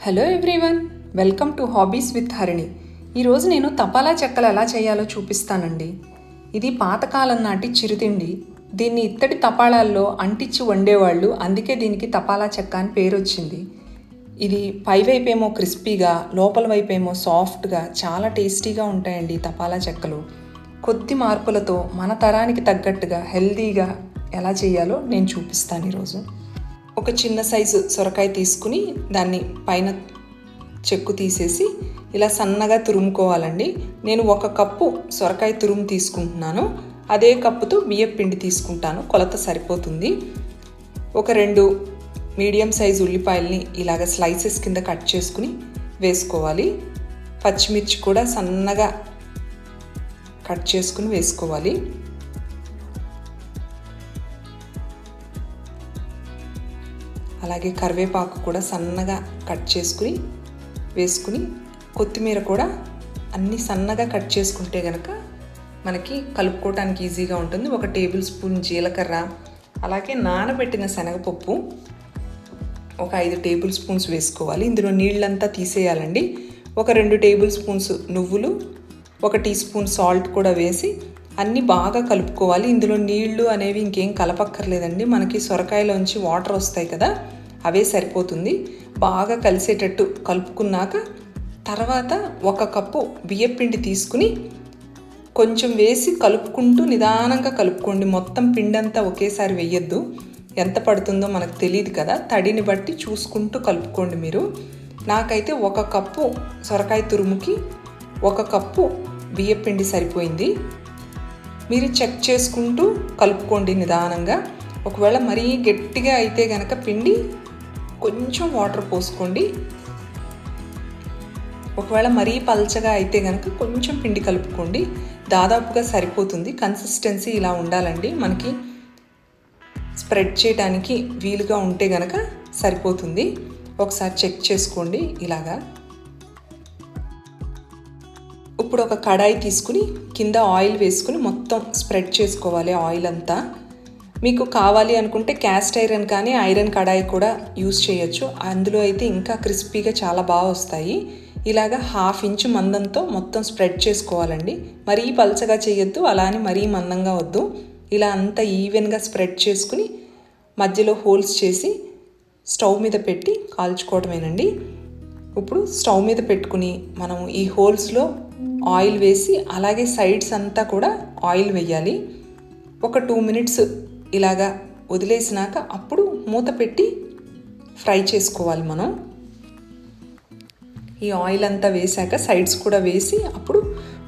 Hello everyone welcome to hobbies with Harini ఈరోజు నేను తపాలా చెక్కలు ఎలా చేయాలో చూపిస్తానండి. ఇది పాతకాలం నాటి చిరుతిండి. దీన్ని ఇత్తడి తపాళాల్లో అంటించి వండేవాళ్ళు అందుకే దీనికి తపాలా చెక్క అని పేరు వచ్చింది. ఇది పైవైపేమో క్రిస్పీగా లోపల వైపేమో సాఫ్ట్గా చాలా టేస్టీగా ఉంటాయండి తపాలా చెక్కలు. కొద్ది మార్పులతో మన తరానికి తగ్గట్టుగా హెల్దీగా ఎలా చేయాలో నేను చూపిస్తాను ఈరోజు ఒక చిన్న సైజు సొరకాయ తీసుకుని దాన్ని పైన చెక్కు తీసేసి ఇలా సన్నగా తురుముకోవాలండి. నేను ఒక కప్పు సొరకాయ తురుము తీసుకుంటున్నాను. అదే కప్పుతో బియ్యం పిండి తీసుకుంటాను. కొలత సరిపోతుంది. ఒక రెండు మీడియం సైజు ఉల్లిపాయల్ని ఇలాగ స్లైసెస్ కింద కట్ చేసుకుని వేసుకోవాలి. పచ్చిమిర్చి కూడా సన్నగా కట్ చేసుకుని వేసుకోవాలి. అలాగే కరివేపాకు కూడా సన్నగా కట్ చేసుకుని వేసుకుని కొత్తిమీర కూడా అన్నీ సన్నగా కట్ చేసుకుంటే కనుక మనకి కలుపుకోవటానికి ఈజీగా ఉంటుంది. ఒక టేబుల్ స్పూన్ జీలకర్ర అలాగే నానబెట్టిన శనగపప్పు ఒక ఐదు టేబుల్ స్పూన్స్ వేసుకోవాలి. ఇందులో నీళ్ళంతా తీసేయాలండి. ఒక రెండు టేబుల్ స్పూన్స్ నువ్వులు ఒక టీ స్పూన్ సాల్ట్ కూడా వేసి అన్నీ బాగా కలుపుకోవాలి. ఇందులో నీళ్ళు అనేవి ఇంకేం కలపక్కర్లేదండి. మనకి సొరకాయలోంచి వాటర్ వస్తాయి కదా అవే సరిపోతుంది. బాగా కలిసేటట్టు కలుపుకున్నాక తర్వాత ఒక కప్పు బియ్యపిండి తీసుకుని కొంచెం వేసి కలుపుకుంటూ నిదానంగా కలుపుకోండి. మొత్తం పిండంతా ఒకేసారి వేయొద్దు. ఎంత పడుతుందో మనకు తెలియదు కదా. తడిని బట్టి చూసుకుంటూ కలుపుకోండి మీరు. నాకైతే ఒక కప్పు సొరకాయ తురుముకి ఒక కప్పు బియ్యపిండి సరిపోయింది. మీరు చెక్ చేసుకుంటూ కలుపుకోండి నిదానంగా. ఒకవేళ మరీ గట్టిగా అయితే కనుక పిండి కొంచెం వాటర్ పోసుకోండి. ఒకవేళ మరీ పల్చగా అయితే కనుక కొంచెం పిండి కలుపుకోండి. దాదాపుగా సరిపోతుంది. కన్సిస్టెన్సీ ఇలా ఉండాలండి. మనకి స్ప్రెడ్ చేయడానికి వీలుగా ఉంటే గనక సరిపోతుంది. ఒకసారి చెక్ చేసుకోండి ఇలాగా. ఇప్పుడు ఒక కడాయి తీసుకుని కింద ఆయిల్ వేసుకుని మొత్తం స్ప్రెడ్ చేసుకోవాలి ఆయిల్ అంతా. మీకు కావాలి అనుకుంటే క్యాస్ట్ ఐరన్ కానీ ఐరన్ కడాయి కూడా యూస్ చేయొచ్చు. అందులో అయితే ఇంకా క్రిస్పీగా చాలా బాగా వస్తాయి. ఇలాగ హాఫ్ ఇంచ్ మందంతో మొత్తం స్ప్రెడ్ చేసుకోవాలండి. మరీ పలచగా చేయొద్దు అలానే మరీ మందంగా వద్దు. ఇలా అంతా ఈవెన్గా స్ప్రెడ్ చేసుకుని మధ్యలో హోల్స్ చేసి స్టవ్ మీద పెట్టి కాల్చుకోవడమేనండి ఇప్పుడు స్టవ్ మీద పెట్టుకుని మనం ఈ హోల్స్లో ఆయిల్ వేసి అలాగే సైడ్స్ అంతా కూడా ఆయిల్ వేయాలి. ఒక టూ మినిట్స్ ఇలాగా వదిలేసినాక అప్పుడు మూత పెట్టి ఫ్రై చేసుకోవాలి మనం. ఈ ఆయిల్ అంతా వేసాక సైడ్స్ కూడా వేసి అప్పుడు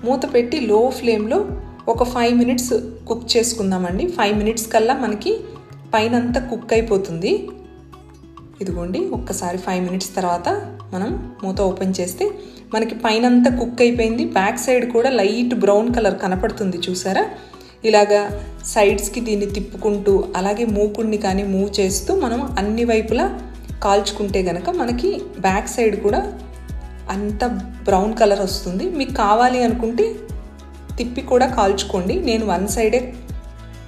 మూత పెట్టి లో ఫ్లేమ్లో ఒక ఫైవ్ మినిట్స్ కుక్ చేసుకుందామండి. ఫైవ్ మినిట్స్ కల్లా మనకి పైన అంతా కుక్ అయిపోతుంది. ఇదిగోండి ఒక్కసారి ఫైవ్ మినిట్స్ తర్వాత మనం మూత ఓపెన్ చేస్తే మనకి పైన అంతా కుక్ అయిపోయింది. బ్యాక్ సైడ్ కూడా లైట్ బ్రౌన్ కలర్ కనపడుతుంది చూసారా? ఇలాగా సైడ్స్కి దీన్ని తిప్పుకుంటూ అలాగే మూకుడిని కానీ మూవ్ చేస్తూ మనం అన్ని వైపులా కాల్చుకుంటే గనక మనకి బ్యాక్ సైడ్ కూడా అంత బ్రౌన్ కలర్ వస్తుంది. మీకు కావాలి అనుకుంటే తిప్పి కూడా కాల్చుకోండి. నేను వన్ సైడే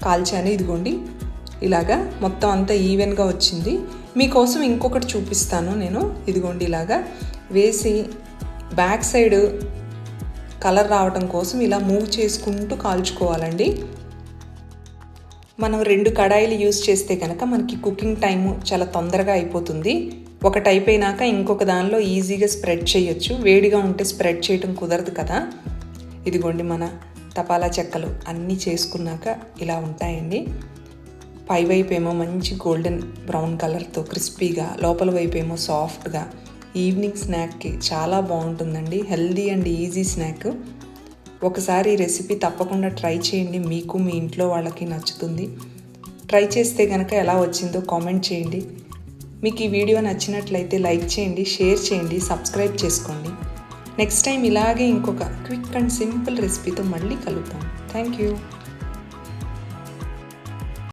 కాల్చాను ఇదిగోండి. ఇలాగా మొత్తం అంతా ఈవెన్గా వచ్చింది. మీకోసం ఇంకొకటి చూపిస్తాను నేను. ఇదిగోండి ఇలాగా. వేసి బ్యాక్ సైడ్ కలర్ రావటం కోసం ఇలా మూవ్ చేసుకుంటూ కాల్చుకోవాలండి. మనం రెండు కడాయిలు యూజ్ చేస్తే కనుక మనకి కుకింగ్ టైము చాలా తొందరగా అయిపోతుంది. ఒకటి అయిపోయినాక ఇంకొక దానిలో ఈజీగా స్ప్రెడ్ చేయొచ్చు. వేడిగా ఉంటే స్ప్రెడ్ చేయటం కుదరదు కదా. ఇదిగోండి మన తపాలా చెక్కలు అన్నీ చేసుకున్నాక ఇలా ఉంటాయండి. పై వైపు ఏమో మంచి గోల్డెన్ బ్రౌన్ కలర్తో క్రిస్పీగా లోపల వైపు ఏమో సాఫ్ట్గా. ఈవినింగ్ స్నాక్కి చాలా బాగుంటుందండి. Healthy and easy snack. ఒకసారి ఈ రెసిపీ తప్పకుండా ట్రై చేయండి. మీకు మీ ఇంట్లో వాళ్ళకి నచ్చుతుంది. ట్రై చేస్తే కనుక ఎలా వచ్చిందో కామెంట్ చేయండి. మీకు ఈ వీడియో నచ్చినట్లయితే లైక్ చేయండి షేర్ చేయండి సబ్స్క్రైబ్ చేసుకోండి. నెక్స్ట్ టైం ఇలాగే ఇంకొక క్విక్ అండ్ సింపుల్ రెసిపీతో మళ్ళీ కలుద్దాం. Thank you